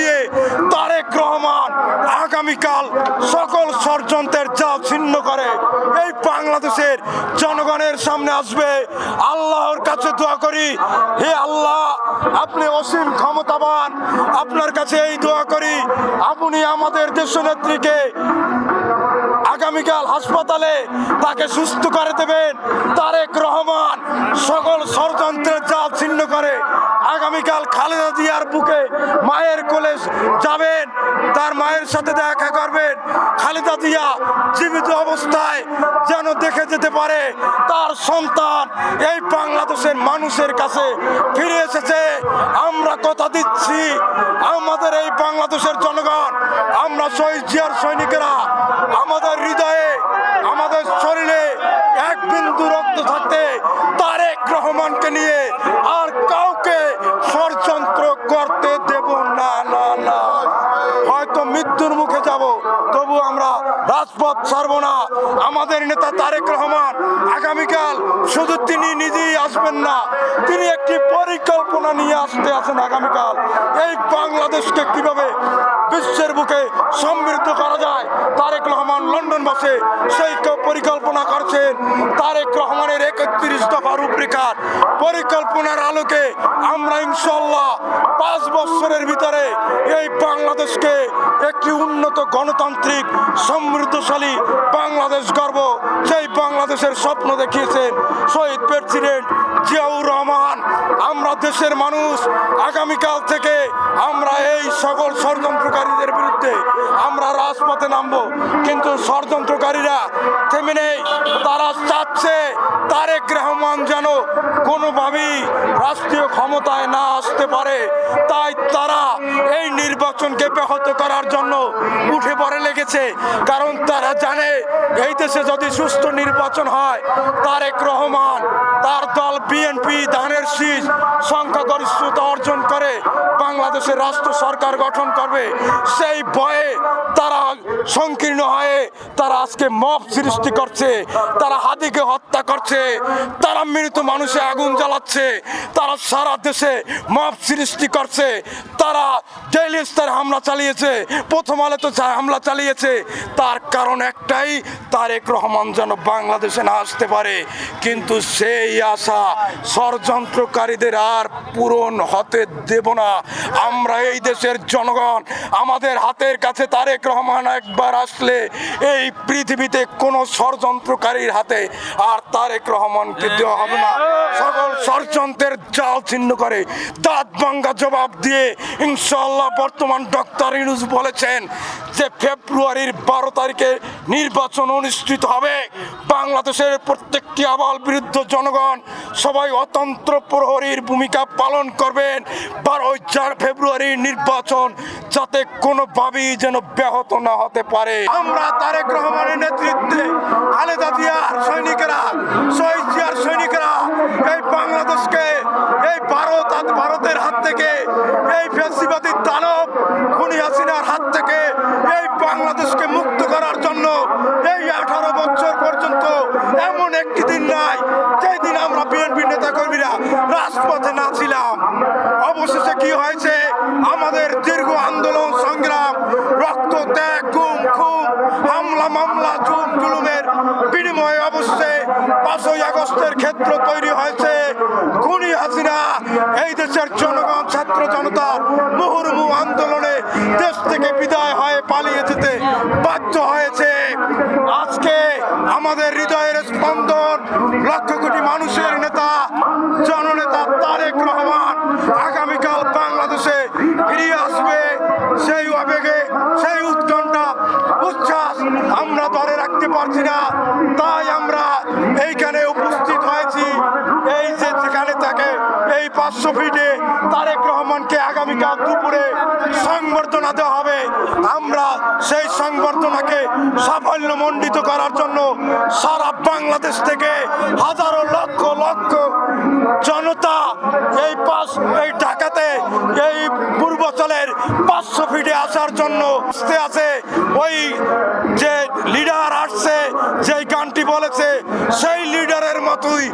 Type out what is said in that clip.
দাবিয়ে তারেক রহমান আগামীকাল সকল ষড়যন্ত্রের জাল ছিন্ন করে। এই বাংলাদেশের জনগণের সামনে আসবে। আল্লাহর কাছে দোয়া করি, হে আল্লাহ, আপনি অসীম ক্ষমতাবান। আপনার কাছে এই দোয়া করি, আপনি আমাদের দেশনেত্রীকে আগামীকাল হাসপাতালে তাকে সুস্থ করে দেবেন। তারেক রহমান, সকল ষড়যন্ত্রের জাল আগামীকাল খালেদা জিয়ার বুকে মায়ের কোলে যাবেন, তার মায়ের সাথে দেখা করবেন। খালেদা জিয়া জীবিত অবস্থায় যেন দেখে যেতে পারে, তার সন্তান এই বাংলাদেশের মানুষের কাছে ফিরে এসেছে। আমরা কথা দিচ্ছি, আমাদের এই বাংলাদেশের জনগণ, আমরা শহীদ জিয়ার সৈনিকেরা, আমাদের হৃদয়ে, আমাদের শরীরে এক বিন্দু রক্ত থাকতে রহমানকে নিয়ে আর কাউকে ষড়যন্ত্র করতে দেব না না না। হয়তো মৃত্যুর মুখে যাব তবু আমরা রাজপথ ছাড়বো না। আমাদের নেতা তারেক রহমান আগামীকাল শুধু তিনি নিজেই আসবেন না, তিনি একটি পরিকল্পনা নিয়ে আসতে আছেন আগামীকাল। এই বাংলাদেশকে কীভাবে বিশ্বের বুকে সমৃদ্ধ করা যায়? তারেক রহমান লন্ডন বসে সেই পরিকল্পনা করছেন। তারেক রহমানের একত্রিশ দফা রূপরেখার পরিকল্পনার আলোকে আমরা ইনশাল্লাহ পাঁচ বছরের ভিতরে এই বাংলাদেশকে একটি উন্নত গণতান্ত্রিক সমৃদ্ধশালী বাংলাদেশ গর্ব। সেই বাংলাদেশের স্বপ্ন দেখিয়েছেন শহীদ প্রেসিডেন্ট জিয়াউর রহমান, আমরা দেশের মানুষ, আগামীকাল থেকে আমরা এই সকল ষড়যন্ত্রকারীদের বিরুদ্ধে আমরা রাজপথে নামবো। কিন্তু ষড়যন্ত্রকারীরা থেমে নেই, তারা চাচ্ছে তারেক রহমান যেন কোনোভাবেই রাষ্ট্রীয় ক্ষমতায় না আসতে পারে। তাই তারা নির্বাচনকে ব্যাহত করার জন্য উঠে পড়ে লেগেছে। কারণ তারা জানে, এই দেশে যদি সুস্থ নির্বাচন হয়, তারেক রহমান তার দল বিএনপি ধানের শীষ সংখ্যাগরিষ্ঠতা অর্জন করে বাংলাদেশের রাষ্ট্র সরকার গঠন করবে। সেই ভয়ে তারা সংকীর্ণ হয়ে তারা আজকে মব সৃষ্টি করছে, তারা হাদিকে হত্যা করছে, তারা মৃত মানুষে আগুন জ্বালাচ্ছে, তারা সারা দেশে মব সৃষ্টি করছে, তারা ডেইলি স্টার হামলা চালিয়েছে। প্রথম আলো তো হামলা চালিয়েছে। তার কারণ একটাই, তারেক রহমান যেন বাংলাদেশে না আসতে পারে। কিন্তু সেই আশা ষড়যন্ত্রকারীদের আর পূরণ হতে দেব না। আমরা এই দেশের জনগণ, আমাদের হাতের কাছে তারেক রহমান একবার আসলে এই পৃথিবীতে কোনো ষড়যন্ত্রকারীর হাতে আর তারেক রহমানকে দেওয়া হবে না। সকল ষড়যন্ত্রের জাল ছিন্ন করে দাঁত ভাঙ্গা জবাব দিয়ে ইনশাল্লাহ বর্তমান ডক্টর ইউনুস বলেছেন যে ফেব্রুয়ারির বারো তারিখে নির্বাচন অনুষ্ঠিত হবে। বাংলাদেশের প্রত্যেকটি আবাল বিরুদ্ধ জনগণ সবাই অতন্ত্র প্রহরীর ভূমিকা পালন করবেন। বারোই চার ফেব্রুয়ারির নির্বাচন যাতে কোনোভাবেই যেন ব্যাহত না হতে পারে। আমরা তারেক রহমানের নেতৃত্বে আলেদা জিয়ার সৈনিকেরা, শহীদ জিয়ার সৈনিকেরা এই বাংলাদেশকে, এই ভারত, ভারতের হাত থেকে এই ফেসিবাদী দানব খুনি হাসিনার হাত থেকে এই বাংলাদেশকে মুক্ত করার জন্য হামলা মামলা জুম জুলুমের বিনিময়ে অবশ্যই পাঁচই আগস্টের ক্ষেত্র তৈরি হয়েছে। খুনি হাসিনা, এই দেশের জনগণ, ছাত্র জনতার মুহুর্মু আন্দোলনে দেশ থেকে বিদায় হয়ে পালিয়ে যেতে বাধ্য হয়েছে। আজকে আমাদের হৃদয়ের স্পন্দন পারছি না। তাই আমরা এইখানে উপস্থিত হয়েছি। এই যে যেখানে থাকে, এই পাঁচশো ফিটে তারেক রহমানকে আগামীকাল দুপুরে সংবর্ধনা দেওয়া হবে। আমরা সেই সংবর্ধনাকে সাফল্য মণ্ডিত করার জন্য সারা বাংলাদেশ থেকে হাজারো লক্ষ লক্ষ জনতা এই পাশ এই ঢাকাতে, এই পূর্বাচলের পাঁচশো ফিটে আসার জন্য আসতে আছে। ওই যে লিডার আসছে, যেই গানটি বলেছে, সেই লিডারের মতোই